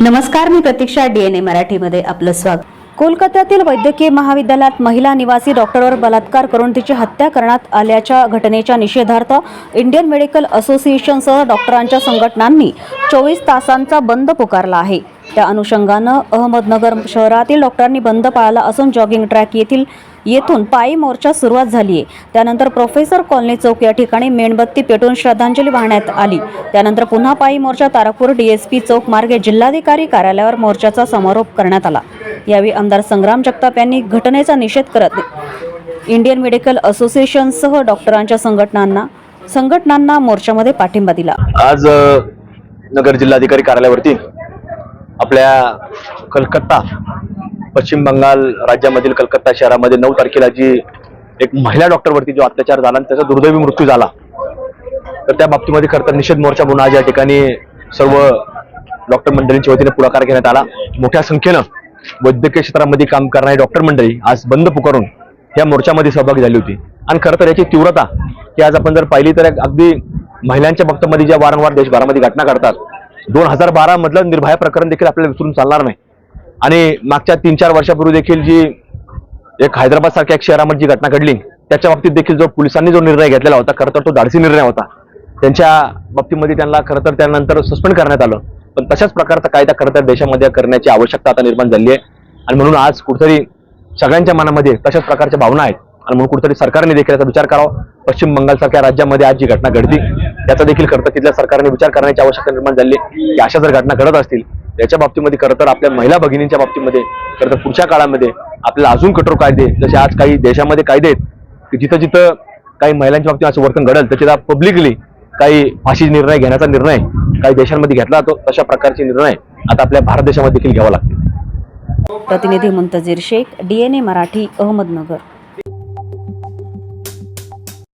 नमस्कार मी प्रतीक्षा डीएनए मराठीमध्ये आपलं स्वागत. कोलकात्यातील वैद्यकीय महाविद्यालयात महिला निवासी डॉक्टरवर बलात्कार करून तिची हत्या करण्यात आल्याच्या घटनेच्या निषेधार्थ इंडियन मेडिकल असोसिएशनसह डॉक्टरांच्या संघटनांनी चोवीस तासांचा बंद पुकारला आहे. त्या अनुषंगानं अहमदनगर शहरातील डॉक्टरांनी बंद पाळला असून जॉगिंग ट्रॅक येथील येथून पायी मोर्चा सुरुवात झाली आहे. त्यानंतर प्रोफेसर कॉलनी चौक या ठिकाणी मेणबत्ती पेटून श्रद्धांजली वाहण्यात आली. त्यानंतर पुन्हा पायी मोर्चा तारापूर डीएसपी चौक मार्गे जिल्हाधिकारी कार्यालयावर मोर्चाचा समारोप करण्यात आला. यावेळी आमदार संग्राम जगताप यांनी घटनेचा निषेध करत इंडियन मेडिकल असोसिएशनसह डॉक्टरांच्या संघटनांना संघटनांना मोर्चामध्ये पाठिंबा दिला. आज नगर जिल्हाधिकारी कार्यालयावरती आपल्या कलकत्ता पश्चिम बंगाल राज्यामधील कलकत्ता शहरामध्ये नऊ तारखेला जी एक महिला डॉक्टरवरती जो अत्याचार झाला आणि त्याचा दुर्दैवी मृत्यू झाला तर त्या बाबतीमध्ये खरं तर निषेध मोर्चा म्हणून आज या ठिकाणी सर्व डॉक्टर मंडळींच्या वतीने पुढाकार घेण्यात आला. मोठ्या संख्येनं वैद्यकीय क्षेत्रामध्ये काम करणारी डॉक्टर मंडळी आज बंद पुकारून या मोर्चामध्ये सहभागी झाली होती. आणि खरं तर याची तीव्रता की आज आपण जर पाहिली तर अगदी महिलांच्या बाबतीमध्ये ज्या वारंवार देशभरामध्ये घटना घडतात दोन हजार बारा मधलं निर्भया प्रकरण देखील आपल्याला विसरून चालणार नाही. आणि मागच्या तीन चार वर्षापूर्वी देखील जी एक हैदराबाद सारख्या एक शहरामध्ये जी घटना घडली त्याच्या बाबतीत देखील जो पोलिसांनी जो निर्णय घेतलेला होता खरं तर तो धाडसी निर्णय होता. त्यांच्या बाबतीमध्ये त्यांना खरं तर त्यानंतर सस्पेंड करण्यात आलं. पण तशाच प्रकारचा कायदा खरं तर देशामध्ये करण्याची आवश्यकता आता निर्माण झाली आहे. आणि म्हणून आज कुठेतरी सगळ्यांच्या मनामध्ये तशाच प्रकारच्या भावना आहेत. आणि म्हणून कुठेतरी सरकारने देखील याचा विचार करावा. पश्चिम बंगालसारख्या राज्यामध्ये आज जी घटना घडली त्याचा देखील खरं तर तिथल्या सरकारने विचार करण्याची आवश्यकता निर्माण झाली की अशा जर घटना घडत असतील याच्या बाबतीमध्ये खरं तर आपल्या महिला भगिनींच्या बाबतीमध्ये खरं तर पुढच्या काळामध्ये आपल्याला अजून कठोर कायदे जसे आज काही देशामध्ये कायदे आहेत की जिथं जिथं काही महिलांच्या बाबतीत असं वर्तन घडेल तर पब्लिकली काही फाशी निर्णय घेण्याचा निर्णय काही देशांमध्ये घेतला जातो तशा प्रकारचे निर्णय आता आपल्या भारत देशामध्ये देखील घ्यावा लागतील. प्रतिनिधी मुंतजीर शेख डीएनए मराठी अहमदनगर.